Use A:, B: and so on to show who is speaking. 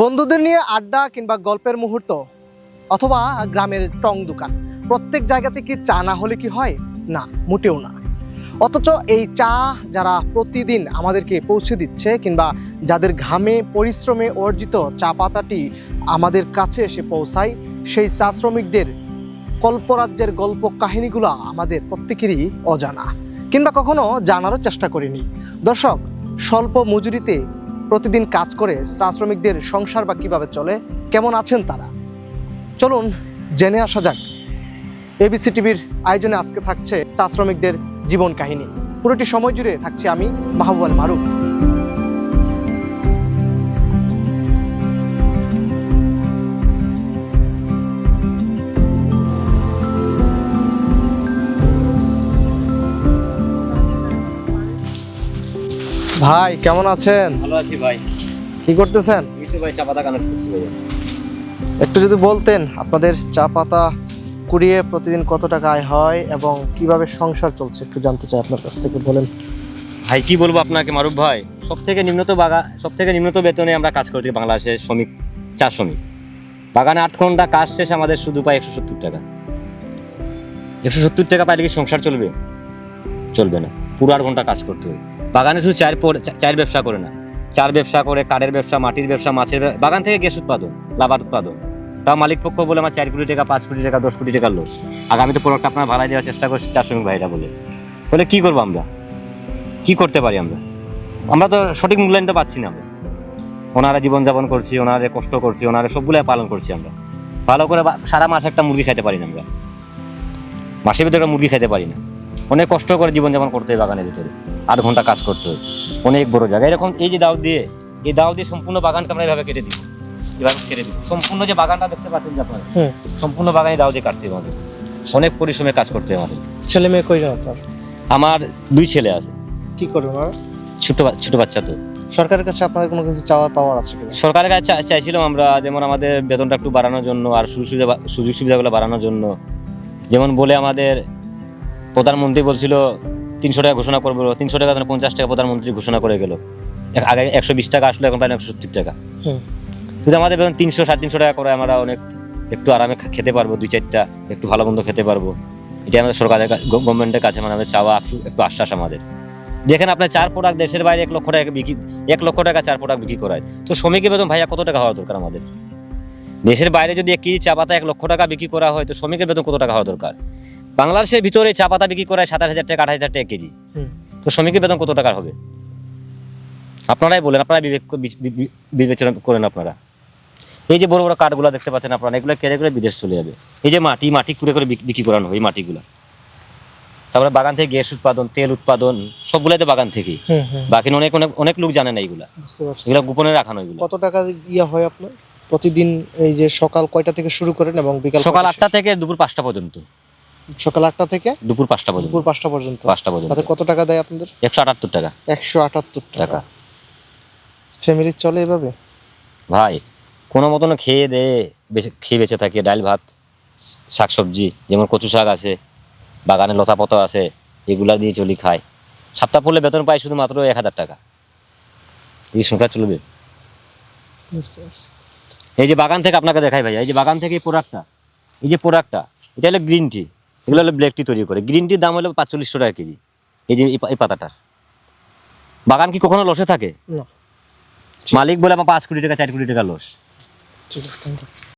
A: বন্ধুদের নিয়ে আড্ডা কিংবা গল্পের মুহূর্ত অথবা গ্রামের টং দোকান। প্রত্যেক জায়গাতে কি চা না হলে কি হয়? না, মোটেও না। অথচ এই চা যারা প্রতিদিন আমাদেরকে পৌঁছে দিচ্ছে কিংবা যাদের ঘামে পরিশ্রমে অর্জিত চা পাতাটি আমাদের কাছে এসে পৌঁছায়, সেই চা শ্রমিকদের কল্পরাজ্যের গল্প কাহিনীগুলো আমাদের প্রত্যেকেরই অজানা কিংবা কখনো জানারও চেষ্টা করিনি। দর্শক, স্বল্প মজুরিতে প্রতিদিন কাজ করে চা শ্রমিকদের সংসার বা কীভাবে চলে, কেমন আছেন তারা? চলুন জেনে আসা যাক। এবিসি টিভির আয়োজনে আজকে থাকছে চা শ্রমিকদের জীবন কাহিনী। পুরোটি সময় জুড়ে থাকছি আমি, মাহবুবাল মারুফ। ভাই কেমন আছেন?
B: ভালো আছি ভাই।
A: কি করতেছেন?
B: ভাই চা পাতা কানেক্ট করছি ভাই।
A: একটু যদি বলতেন আপনাদের চা পাতা কুড়িয়ে প্রতিদিন কত টাকা আয় হয় এবং কীভাবে সংসার চলছে একটু জানতে চাই আপনার কাছ থেকে বলেন।
B: ভাই কি বলব আপনাকে মারুফ ভাই? সব থেকে নিম্নত বাগা সব থেকে নিম্নত বেতনে আমরা কাজ করছি বাংলাদেশের শ্রমিক চা শ্রমিক। বাগানে আট ঘণ্টা কাজ শেষে আমাদের শুধু পাই একশো সত্তর টাকা। একশো সত্তর টাকা পাইলে কি সংসার চলবে? চলবে না। পুরো আট ঘণ্টা কাজ করতে হবে বাগানে শুধু চায়ের পর- চায়ের ব্যবসা করে না। চার ব্যবসা করে, কাঠের ব্যবসা, মাটির ব্যবসা, মাছের বাগান থেকে গ্যাস উৎপাদন, লাভার উৎপাদন। তাও মালিক পক্ষ বলে আমার চার কোটি টাকা, পাঁচ কোটি টাকা, দশ কোটি টাকার লোক আগামীতে প্রোডাক্ট আপনার ভাড়ায় দেওয়ার চেষ্টা করছি, চার শ্রমিক ভাইরা বলে। বলে, কী করব আমরা? কি করতে পারি আমরা? আমরা তো সঠিক মূল্যায়ন তো পাচ্ছি না আমরা। ওনারা জীবনযাপন করছি, ওনারা কষ্ট করছি, ওনারা সবগুলো পালন করছি আমরা। ভালো করে সারা মাসে একটা মুরগি খাইতে পারি না আমরা। মাসের ভিতরে মুরগি খাইতে পারি না। অনেক কষ্ট করে জীবনযাপন করতে হয় বাগানের ভিতরে। আট ঘণ্টা কাজ করতে হয়। অনেক বড় জায়গা। এরকম এই যে দাও দিয়ে এই দাও দিয়ে সম্পূর্ণ বাগানকে আমরা এভাবে কেটে দিই। এভাবে কেটে দিই। সম্পূর্ণ যে বাগানটা দেখতে পাচ্ছেন যে আপনারা সম্পূর্ণ বাগানে দাও দিয়ে কাটতে হবে আমাদের। অনেক পরিশ্রমে কাজ করতে হয় আমাদের।
A: ছেলে মেয়ে কইজন আপনার?
B: আমার দুই ছেলে আছে।
A: কি করবেন ওরা
B: ছোট ছোট বাচ্চা তো।
A: সরকারের কাছে আপনাদের কোনো কিছু চাওয়ার পাওয়ার আছে কিনা?
B: সরকারের কাছে চাইছিলাম আমরা যেমন আমাদের বেতনটা একটু বাড়ানোর জন্য আর সুযোগ সুবিধা সুযোগ সুবিধাগুলো বাড়ানোর জন্য। যেমন বলে আমাদের প্রধানমন্ত্রী বলছিল তিনশো টাকা ঘোষণা করব তিনশো টাকা যেন পঞ্চাশ টাকা প্রধানমন্ত্রী ঘোষণা করে গেল। আগে একশো বিশ টাকা আসলো এখন প্রায় একশো সত্তর টাকা। কিন্তু আমাদের বেতন তিনশো সাড়ে তিনশো টাকা করে আমরা অনেক একটু আরামে খেতে পারব দুই চারটা একটু ভালো মন্দ খেতে পারব। এটা আমাদের সরকারের গভর্নমেন্টের কাছে মানে আমাদের চাওয়া একটু- একটু আশ্বাস আমাদের। যেখানে আপনার চার প্রোডাক্ট দেশের বাইরে এক লক্ষ টাকা বিক্রি এক লক্ষ টাকা চার প্রোডাক্ট বিক্রি করায়। তো শ্রমিকের বেতন ভাইয়া কত টাকা হওয়া দরকার আমাদের? দেশের বাইরে যদি এক কেজি চা পাতা এক লক্ষ টাকা বিক্রি করা হয় তো শ্রমিকের বেতন কত টাকা হওয়া দরকার? বাংলাদেশের ভিতরে চা পাতা বিক্রি করায় সাতাশ হাজার টাকা আঠাশ হাজার টাকা কেজি। তো শ্রমিকের বেতন কত টাকার হবে? আপনারাই বলেন আপনারা বিবেক বিবেচনা করেন আপনারা। এই যে বড় বড় কাঠগুলো দেখতে পাচ্ছেন আপনারা এগুলো কেড়ে করে বিদেশ চলে যাবে। এই যে মাটি মাটি কুড়ে করে বিক্রি করানো হয় এই মাটিগুলো। তারপরে বাগান থেকে গ্যাস উৎপাদন তেল উৎপাদন সবগুলাই তো বাগান
A: হুম
B: বাকি অনেক অনেক অনেক লোক জানে না এইগুলা এগুলো গোপনে রাখানো এগুলো।
A: কত টাকা ইয়া হয় আপনার? প্রতিদিন এই যে সকাল কয়টা থেকে শুরু করেন এবং বিকাল
B: সকাল আটটা থেকে দুপুর পাঁচটা পর্যন্ত?
A: সকাল আটটা থেকে
B: দুপুর পাঁচটা পর্যন্ত।
A: দুপুর পাঁচটা পর্যন্ত।
B: পাঁচটা পর্যন্ত।
A: তাতে কত টাকা দেয় আপনাদের?
B: একশো আটাত্তর টাকা।
A: একশো আটাত্তর টাকা। ফ্যামিলি চলে এভাবে?
B: ভাই কোনো মতন খেয়ে দে বেঁচে খেয়ে বেঁচে থাকি ডাল ভাত শাক সবজি যেমন কচু শাক আছে বাগানে লতা পতা আছে এগুলা দিয়ে চলি খাই সপ্তাহ পড়লে বেতন পাই শুধুমাত্র এক হাজার টাকা। এই সংখ্যা চলবে। এই যে বাগান থেকে আপনাকে দেখাই ভাই এই যে বাগান থেকে এই প্রোডাক্টটা এই যে প্রোডাক্টটা এটা হলো গ্রিন টি এগুলো হলো ব্ল্যাক টি তৈরি করে। গ্রিন টির দাম হলো পাঁচচল্লিশশো টাকা কেজি এই যে এই পাতাটা পাতাটার। বাগান কি কখনো লসে থাকে? মালিক বলে আমার পাঁচ কোটি টাকা চার কোটি টাকা লস